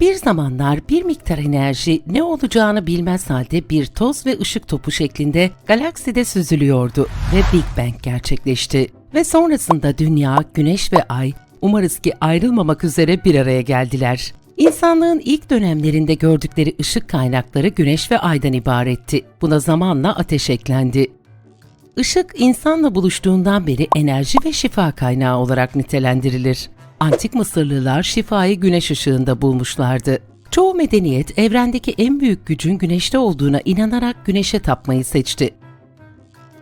Bir zamanlar bir miktar enerji ne olacağını bilmez halde bir toz ve ışık topu şeklinde galakside süzülüyordu ve Big Bang gerçekleşti. Ve sonrasında dünya, güneş ve ay umarız ki ayrılmamak üzere bir araya geldiler. İnsanlığın ilk dönemlerinde gördükleri ışık kaynakları güneş ve aydan ibaretti. Buna zamanla ateş eklendi. Işık insanla buluştuğundan beri enerji ve şifa kaynağı olarak nitelendirilir. Antik Mısırlılar şifayı güneş ışığında bulmuşlardı. Çoğu medeniyet evrendeki en büyük gücün güneşte olduğuna inanarak güneşe tapmayı seçti.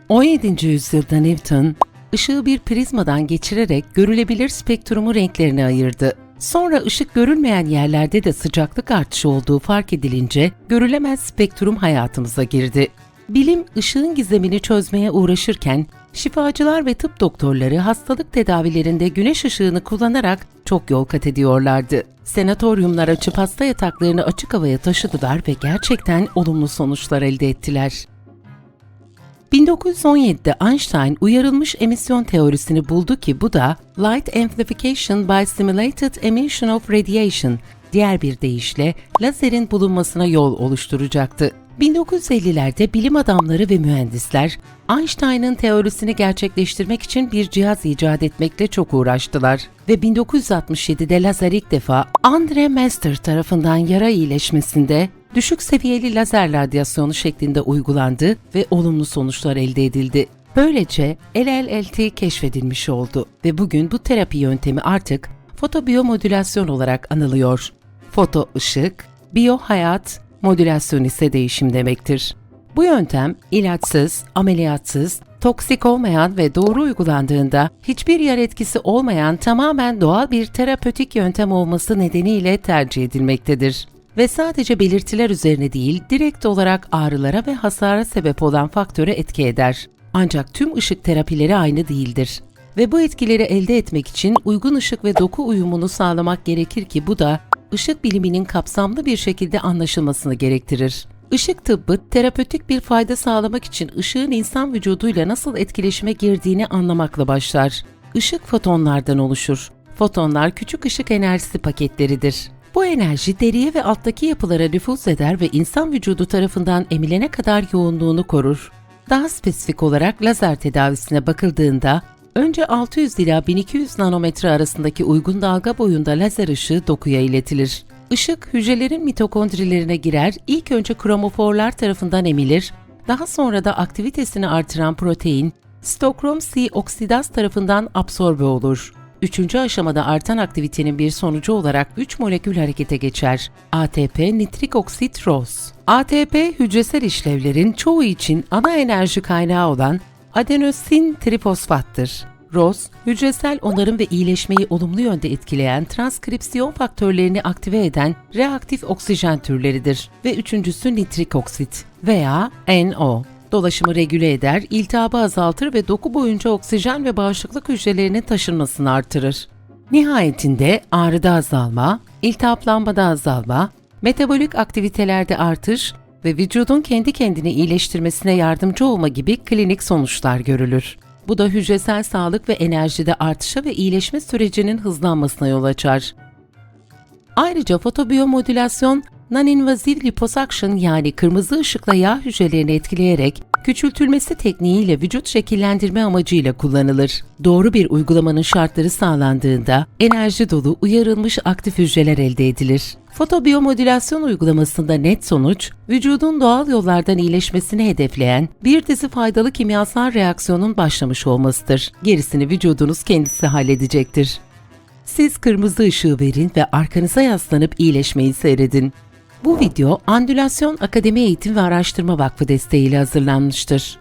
17. yüzyılda Newton, ışığı bir prizmadan geçirerek görülebilir spektrumu renklerine ayırdı. Sonra ışık görülmeyen yerlerde de sıcaklık artışı olduğu fark edilince görülemez spektrum hayatımıza girdi. Bilim ışığın gizemini çözmeye uğraşırken şifacılar ve tıp doktorları hastalık tedavilerinde güneş ışığını kullanarak çok yol kat ediyorlardı. Senatoryumlar açıp hasta yataklarını açık havaya taşıdılar ve gerçekten olumlu sonuçlar elde ettiler. 1917'de Einstein uyarılmış emisyon teorisini buldu ki bu da Light Amplification by Simulated Emission of Radiation, diğer bir deyişle lazerin bulunmasına yol oluşturacaktı. 1950'lerde bilim adamları ve mühendisler Einstein'ın teorisini gerçekleştirmek için bir cihaz icat etmekle çok uğraştılar ve 1967'de lazer ilk defa Andre Master tarafından yara iyileşmesinde düşük seviyeli lazer radyasyonu şeklinde uygulandı ve olumlu sonuçlar elde edildi. Böylece LLLT keşfedilmiş oldu ve bugün bu terapi yöntemi artık fotobiyomodülasyon olarak anılıyor. Foto ışık, biyo hayat, modülasyon ise değişim demektir. Bu yöntem ilaçsız, ameliyatsız, toksik olmayan ve doğru uygulandığında hiçbir yer etkisi olmayan tamamen doğal bir terapötik yöntem olması nedeniyle tercih edilmektedir. Ve sadece belirtiler üzerine değil, direkt olarak ağrılara ve hasara sebep olan faktöre etki eder. Ancak tüm ışık terapileri aynı değildir. Ve bu etkileri elde etmek için uygun ışık ve doku uyumunu sağlamak gerekir ki bu da ışık biliminin kapsamlı bir şekilde anlaşılmasını gerektirir. Işık tıbbı, terapötik bir fayda sağlamak için ışığın insan vücuduyla nasıl etkileşime girdiğini anlamakla başlar. Işık fotonlardan oluşur. Fotonlar küçük ışık enerjisi paketleridir. Bu enerji deriye ve alttaki yapılara nüfuz eder ve insan vücudu tarafından emilene kadar yoğunluğunu korur. Daha spesifik olarak lazer tedavisine bakıldığında Önce 600 ila 1200 nanometre arasındaki uygun dalga boyunda lazer ışığı dokuya iletilir. Işık hücrelerin mitokondrilerine girer, ilk önce kromoforlar tarafından emilir, daha sonra da aktivitesini artıran protein, stokrom C oksidaz tarafından absorbe olur. Üçüncü aşamada artan aktivitenin bir sonucu olarak 3 molekül harekete geçer. ATP, nitrik oksit, ROS. ATP, hücresel işlevlerin çoğu için ana enerji kaynağı olan adenosin trifosfattır. ROS, hücresel onarım ve iyileşmeyi olumlu yönde etkileyen transkripsiyon faktörlerini aktive eden reaktif oksijen türleridir ve üçüncüsü nitrik oksit veya NO. Dolaşımı regüle eder, iltihabı azaltır ve doku boyunca oksijen ve bağışıklık hücrelerinin taşınmasını artırır. Nihayetinde ağrıda azalma, iltihaplanmada azalma, metabolik aktivitelerde artış ve vücudun kendi kendini iyileştirmesine yardımcı olma gibi klinik sonuçlar görülür. Bu da hücresel sağlık ve enerjide artışa ve iyileşme sürecinin hızlanmasına yol açar. Ayrıca fotobiyomodülasyon, non-invasive liposuction yani kırmızı ışıkla yağ hücrelerini etkileyerek küçültülmesi tekniğiyle vücut şekillendirme amacıyla kullanılır. Doğru bir uygulamanın şartları sağlandığında enerji dolu uyarılmış aktif hücreler elde edilir. Fotobiyomodülasyon uygulamasında net sonuç, vücudun doğal yollardan iyileşmesini hedefleyen bir dizi faydalı kimyasal reaksiyonun başlamış olmasıdır. Gerisini vücudunuz kendisi halledecektir. Siz kırmızı ışığı verin ve arkanıza yaslanıp iyileşmeyi seyredin. Bu video Andülasyon Akademi Eğitim ve Araştırma Vakfı desteğiyle hazırlanmıştır.